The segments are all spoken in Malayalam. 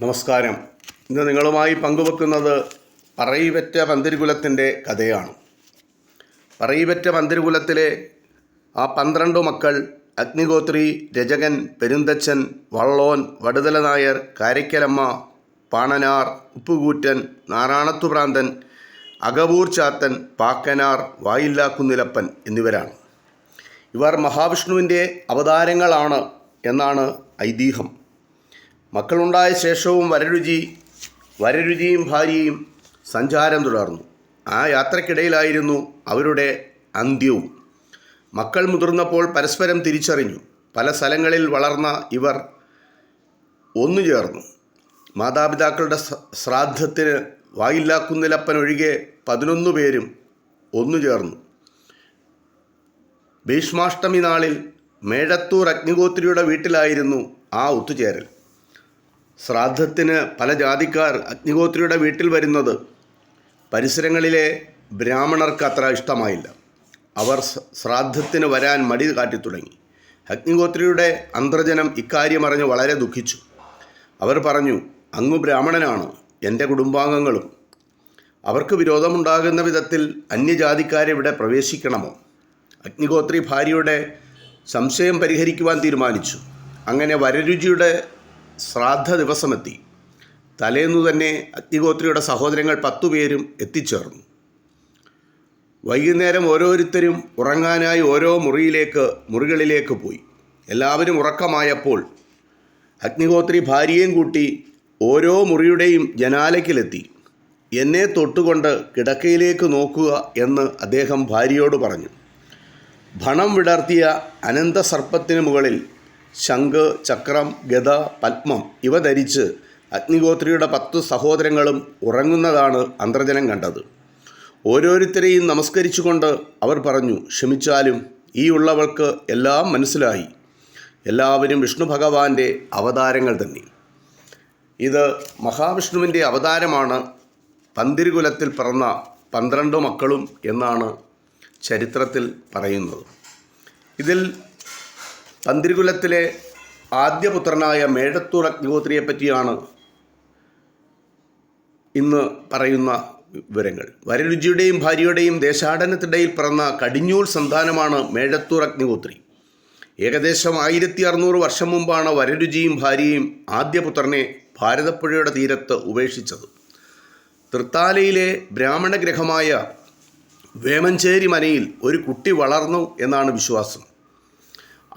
നമസ്കാരം. ഇന്ന് നിങ്ങളുമായി പങ്കുവെക്കുന്നത് പറയിവറ്റ പന്തിരികുലത്തിന്റെ കഥയാണ്. പറയിവറ്റ പന്തിരികുലത്തിലെ ആ പന്ത്രണ്ട് മക്കൾ അഗ്നിഗോത്രി രജകൻ പെരുന്തച്ചൻ വള്ളോൻ വടുതല നായർ കാരയ്ക്കലമ്മ പാണനാർ ഉപ്പുകൂറ്റൻ നാരായണത്തുപ്രാന്തൻ അകവൂർ ചാത്തൻ പാക്കനാർ വായില്ലാക്കുന്നിലപ്പൻ എന്നിവരാണ്. ഇവർ മഹാവിഷ്ണുവിന്റെ അവതാരങ്ങളാണ് എന്നാണ് ഐതിഹ്യം. മക്കളുണ്ടായ ശേഷവും വരരുചി വരരുചിയും ഭാര്യയും സഞ്ചാരം തുടർന്നു. ആ യാത്രക്കിടയിലായിരുന്നു അവരുടെ അന്ത്യവും. മക്കൾ മുതിർന്നപ്പോൾ പരസ്പരം തിരിച്ചറിഞ്ഞു. പല സ്ഥലങ്ങളിൽ വളർന്ന ഇവർ ഒന്നു ചേർന്നു. മാതാപിതാക്കളുടെ ശ്ര- ശ്രാദ്ധത്തിന് വായില്ലാക്കുന്നിലപ്പൻ ഒഴികെ പതിനൊന്ന് പേരും ഒന്നു ചേർന്നു. ഭീഷ്മാഷ്ടമി നാളിൽ മേഴത്തൂർ അഗ്നിഗോത്രിയുടെ വീട്ടിലായിരുന്നു ആ ഒത്തുചേരൽ. ശ്രാദ്ധത്തിന് പല ജാതിക്കാർ അഗ്നിഗോത്രിയുടെ വീട്ടിൽ വരുന്നത് പരിസരങ്ങളിലെ ബ്രാഹ്മണർക്ക് അത്ര ഇഷ്ടമായില്ല. അവർ ശ്രാദ്ധത്തിന് വരാൻ മടി കാട്ടി തുടങ്ങി അഗ്നിഗോത്രിയുടെ അന്തർജനം ഇക്കാര്യം അറിഞ്ഞ് വളരെ ദുഃഖിച്ചു. അവർ പറഞ്ഞു അങ്ങ് ബ്രാഹ്മണനാണ് എന്റെ കുടുംബാംഗങ്ങളും. അവർക്ക് വിരോധമുണ്ടാകുന്ന വിധത്തിൽ അന്യജാതിക്കാരെ ഇവിടെ പ്രവേശിക്കണമോ? അഗ്നിഗോത്രി ഭാര്യയുടെ സംശയം പരിഹരിക്കുവാൻ തീരുമാനിച്ചു. അങ്ങനെ വരരുചിയുടെ ശ്രാദ്ധ ദിവസമെത്തി. തലേന്നു തന്നെ അഗ്നിഗോത്രിയുടെ സഹോദരങ്ങൾ പത്തുപേരും എത്തിച്ചേർന്നു. വൈകുന്നേരം ഓരോരുത്തരും ഉറങ്ങാനായി ഓരോ മുറിയിലേക്ക് മുറികളിലേക്ക് പോയി. എല്ലാവരും ഉറക്കമായപ്പോൾ അഗ്നിഗോത്രി ഭാര്യയും കൂട്ടി ഓരോ മുറിയുടെയും ജനാലയ്ക്കിലെത്തി. എന്നെ തൊട്ടുകൊണ്ട് കിടക്കയിലേക്ക് നോക്കുക എന്ന് അദ്ദേഹം ഭാര്യയോട് പറഞ്ഞു. ഭണം വിടർത്തിയ അനന്തസർപ്പത്തിന് മുകളിൽ ശംഖ് ചക്രം ഗദ പത്മം ഇവ ധരിച്ച് അഗ്നിഗോത്രിയുടെ പത്ത് സഹോദരങ്ങളും ഉറങ്ങുന്നതാണ് അന്തർജനം കണ്ടത്. ഓരോരുത്തരെയും നമസ്കരിച്ചുകൊണ്ട് അവർ പറഞ്ഞു ക്ഷമിച്ചാലും ഈ ഉള്ളവൾക്ക് എല്ലാം മനസ്സിലായി. എല്ലാവരും വിഷ്ണു ഭഗവാന്റെ അവതാരങ്ങൾ തന്നെ. ഇത് മഹാവിഷ്ണുവിന്റെ അവതാരമാണ്. പന്തിരുകുലത്തിൽ പിറന്ന പന്ത്രണ്ട് മക്കളും എന്നാണ് ചരിത്രത്തിൽ പറയുന്നത്. ഇതിൽ പന്തിരുകുലത്തിലെ ആദ്യപുത്രനായ മേഴത്തൂർ അഗ്നിഹോത്രിയെ പറ്റിയാണ് ഇന്ന് പറയുന്ന വിവരങ്ങൾ. വരരുചിയുടെയും ഭാര്യയുടെയും ദേശാടനത്തിനിടയിൽ പിറന്ന കടിഞ്ഞൂൽ സന്താനമാണ് മേഴത്തൂർ അഗ്നിഹോത്രി. ഏകദേശം ആയിരത്തി അറുന്നൂറ് വർഷം മുമ്പാണ് വരരുചിയും ഭാര്യയും ആദ്യപുത്രനെ ഭാരതപ്പുഴയുടെ തീരത്ത് ഉപേക്ഷിച്ചത്. തൃത്താലയിലെ ബ്രാഹ്മണഗ്രഹമായ വേമഞ്ചേരി മനയിൽ ഒരു കുട്ടി വളർന്നു എന്നാണ് വിശ്വാസം.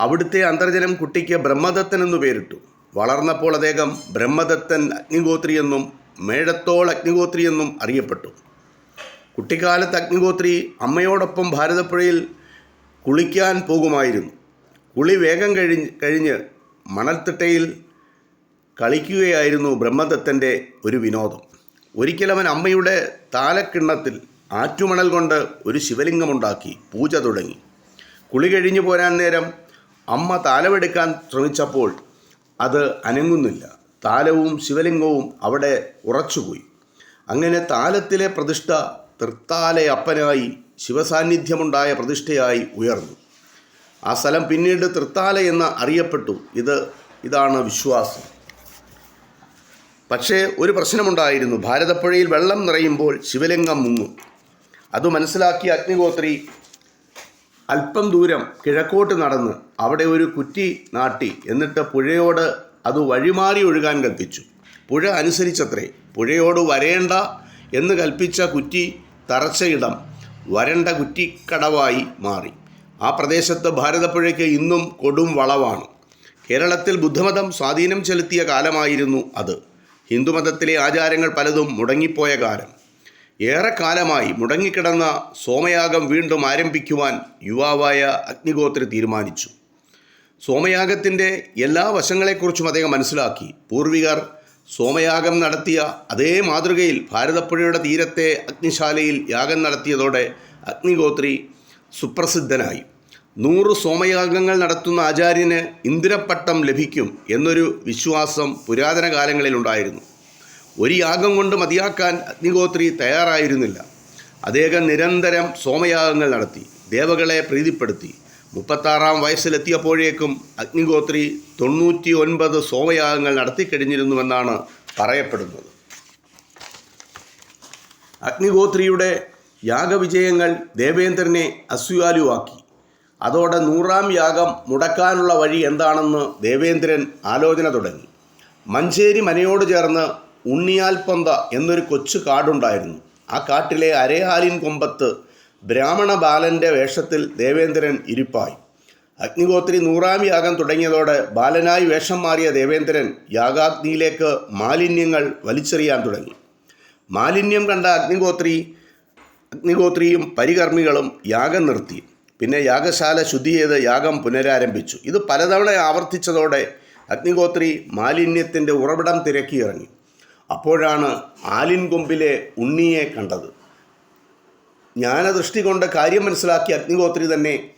അവിടുത്തെ അന്തർജനം കുട്ടിക്ക് ബ്രഹ്മദത്തൻ എന്നു പേരിട്ടു. വളർന്നപ്പോൾ അദ്ദേഹം ബ്രഹ്മദത്തൻ അഗ്നിഗോത്രി എന്നും മേഴത്തോൾ അഗ്നിഗോത്രി എന്നും അറിയപ്പെട്ടു. കുട്ടിക്കാലത്ത് അഗ്നിഗോത്രി അമ്മയോടൊപ്പം ഭാരതപ്പുഴയിൽ കുളിക്കാൻ പോകുമായിരുന്നു. കുളി വേഗം കഴിഞ്ഞ് കഴിഞ്ഞ് മണൽത്തിട്ടയിൽ കളിക്കുകയായിരുന്നു ബ്രഹ്മദത്തന്റെ ഒരു വിനോദം. ഒരിക്കലവൻ അമ്മയുടെ താലക്കിണ്ണത്തിൽ ആറ്റുമണൽ കൊണ്ട് ഒരു ശിവലിംഗമുണ്ടാക്കി പൂജ തുടങ്ങി. കുളി കഴിഞ്ഞു പോരാൻ നേരം അമ്മ താലമെടുക്കാൻ ശ്രമിച്ചപ്പോൾ അത് അനങ്ങുന്നില്ല. താലവും ശിവലിംഗവും അവിടെ ഉറച്ചുപോയി. അങ്ങനെ താലത്തിലെ പ്രതിഷ്ഠ തൃത്താലയപ്പനായി ശിവസാന്നിധ്യമുണ്ടായ പ്രതിഷ്ഠയായി ഉയർന്നു. ആ സ്ഥലം പിന്നീട് തൃത്താല എന്ന് അറിയപ്പെട്ടു. ഇത് ഇതാണ് വിശ്വാസം. പക്ഷേ ഒരു പ്രശ്നമുണ്ടായിരുന്നു. ഭാരതപ്പുഴയിൽ വെള്ളം നിറയുമ്പോൾ ശിവലിംഗം മുങ്ങും. അത് മനസ്സിലാക്കിയ അഗ്നിഗോത്രി അല്പം ദൂരം കിഴക്കോട്ട് നടന്ന് അവിടെ ഒരു കുറ്റി നാട്ടി. എന്നിട്ട് പുഴയോട് അത് വഴിമാറി ഒഴുകാൻ കൽപ്പിച്ചു. പുഴ അനുസരിച്ചത്രേ പുഴയോട് വരേണ്ട എന്ന് കൽപ്പിച്ച കുറ്റി തറച്ച ഇടം വരണ്ട കുറ്റിക്കടവായി മാറി. ആ പ്രദേശത്ത് ഭാരതപ്പുഴയ്ക്ക് ഇന്നും കൊടും വളവാണ്. കേരളത്തിൽ ബുദ്ധമതം സ്വാധീനം ചെലുത്തിയ കാലമായിരുന്നു അത്. ഹിന്ദുമതത്തിലെ ആചാരങ്ങൾ പലതും മുടങ്ങിപ്പോയ കാലം. ഏറെക്കാലമായി മുടങ്ങിക്കിടന്ന സോമയാഗം വീണ്ടും ആരംഭിക്കുവാൻ യുവാവായ അഗ്നിഗോത്രി തീരുമാനിച്ചു. സോമയാഗത്തിന്റെ എല്ലാ വശങ്ങളെക്കുറിച്ചും അദ്ദേഹം മനസ്സിലാക്കി. പൂർവികർ സോമയാഗം നടത്തിയ അതേ മാതൃകയിൽ ഭാരതപ്പുഴയുടെ തീരത്തെ അഗ്നിശാലയിൽ യാഗം നടത്തിയതോടെ അഗ്നിഗോത്രി സുപ്രസിദ്ധനായി. നൂറ് സോമയാഗങ്ങൾ നടത്തുന്ന ആചാര്യന് ഇന്ദിരപ്പട്ടം ലഭിക്കും എന്നൊരു വിശ്വാസം പുരാതന കാലങ്ങളിലുണ്ടായിരുന്നു. ഒരു യാഗം കൊണ്ട് മതിയാക്കാൻ അഗ്നിഗോത്രി തയ്യാറായിരുന്നില്ല. അദ്ദേഹം നിരന്തരം സോമയാഗങ്ങൾ നടത്തി ദേവകളെ പ്രീതിപ്പെടുത്തി. മുപ്പത്താറാം വയസ്സിലെത്തിയപ്പോഴേക്കും അഗ്നിഗോത്രി തൊണ്ണൂറ്റി ഒൻപത് സോമയാഗങ്ങൾ നടത്തിക്കഴിഞ്ഞിരുന്നുവെന്നാണ് പറയപ്പെടുന്നത്. അഗ്നിഗോത്രിയുടെ യാഗവിജയങ്ങൾ ദേവേന്ദ്രനെ അസ്വാലുവാക്കി അതോടെ നൂറാം യാഗം മുടക്കാനുള്ള വഴി എന്താണെന്ന് ദേവേന്ദ്രൻ ആലോചന തുടങ്ങി. മഞ്ചേരി മനയോട് ചേർന്ന് ഉണ്ണിയാൽപ്പൊന്ത എന്നൊരു കൊച്ചു കാടുണ്ടായിരുന്നു. ആ കാട്ടിലെ അരയാലിൻ കൊമ്പത്ത് ബ്രാഹ്മണ ബാലന്റെ വേഷത്തിൽ ദേവേന്ദ്രൻ ഇരിപ്പായി. അഗ്നിഗോത്രി നൂറാം യാഗം തുടങ്ങിയതോടെ ബാലനായി വേഷം മാറിയ ദേവേന്ദ്രൻ യാഗാഗ്നിയിലേക്ക് മാലിന്യങ്ങൾ വലിച്ചെറിയാൻ തുടങ്ങി. മാലിന്യം കണ്ട അഗ്നിഗോത്രി അഗ്നിഗോത്രിയും പരികർമ്മികളും യാഗം നിർത്തി. പിന്നെ യാഗശാല ശുദ്ധി ചെയ്ത് യാഗം പുനരാരംഭിച്ചു. ഇത് പലതവണ ആവർത്തിച്ചതോടെ അഗ്നിഗോത്രി മാലിന്യത്തിന്റെ ഉറവിടം തിരക്കിയിറങ്ങി. അപ്പോഴാണ് ആലിൻ കൊമ്പിലെ ഉണ്ണിയെ കണ്ടത്. ജ്ഞാനദൃഷ്ടി കൊണ്ട് കാര്യം മനസ്സിലാക്കിയ അഗ്നിഗോത്രി തന്നെ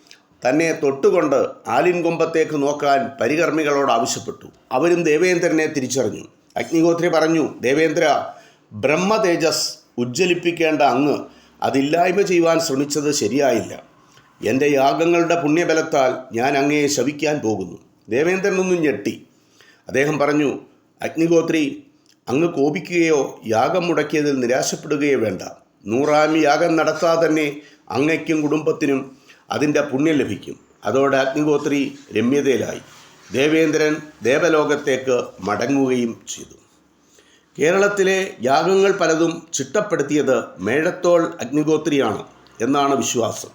തന്നെ തൊട്ടുകൊണ്ട് ആലിൻ കൊമ്പത്തേക്ക് നോക്കാൻ പരികർമ്മികളോട് ആവശ്യപ്പെട്ടു. അവരും ദേവേന്ദ്രനെ തിരിച്ചറിഞ്ഞു. അഗ്നിഗോത്രി പറഞ്ഞു ദേവേന്ദ്ര ബ്രഹ്മ തേജസ് ഉജ്ജ്വലിപ്പിക്കേണ്ട അങ്ങ് അതില്ലായ്മ ചെയ്യുവാൻ ശ്രമിച്ചത് ശരിയായില്ല. എന്റെ യാഗങ്ങളുടെ പുണ്യബലത്താൽ ഞാൻ അങ്ങയെ ശവിക്കാൻ പോകുന്നു. ദേവേന്ദ്രനൊന്നും ഞെട്ടി. അദ്ദേഹം പറഞ്ഞു അഗ്നിഹോത്രി അങ്ങ് കോപിക്കുകയോ യാഗം മുടക്കിയതിൽ നിരാശപ്പെടുകയോ വേണ്ട. നൂറാമി യാഗം നടത്താതെ തന്നെ അങ്ങയ്ക്കും കുടുംബത്തിനും അതിന്റെ പുണ്യം ലഭിക്കും. അതോടെ അഗ്നിഗോത്രി രമ്യതയിലായി. ദേവേന്ദ്രൻ ദേവലോകത്തേക്ക് മടങ്ങുകയും ചെയ്തു. കേരളത്തിലെ യാഗങ്ങൾ പലതും ചിട്ടപ്പെടുത്തിയത് മേഴത്തോൾ അഗ്നിഗോത്രിയാണ് എന്നാണ് വിശ്വാസം.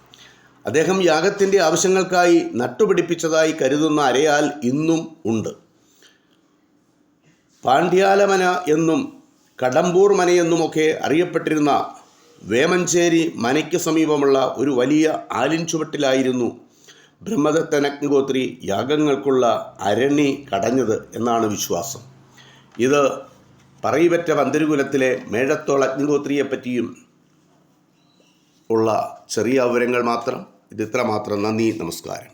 അദ്ദേഹം യാഗത്തിന്റെ ആവശ്യങ്ങൾക്കായി നട്ടുപിടിപ്പിച്ചതായി കരുതുന്ന അരയാൽ ഇന്നും ഉണ്ട്. പാണ്ഡ്യാലമന എന്നും കടമ്പൂർ മനയെന്നുമൊക്കെ അറിയപ്പെട്ടിരുന്ന വേമഞ്ചേരി മനയ്ക്ക് സമീപമുള്ള ഒരു വലിയ ആലിൻ ചുവട്ടിലായിരുന്നു ബ്രഹ്മദത്തൻ അഗ്നിഹോത്രി യാഗങ്ങൾക്കുള്ള അരണി കടഞ്ഞത് എന്നാണ് വിശ്വാസം. ഇത് പറയിപറ്റ പന്തരുകുലത്തിലെ മേഴത്തോൾ അഗ്നിഹോത്രിയെപ്പറ്റിയും ഉള്ള ചെറിയ വിവരങ്ങൾ മാത്രം. ഇത് ഇത്ര മാത്രം. നന്ദി നമസ്കാരം.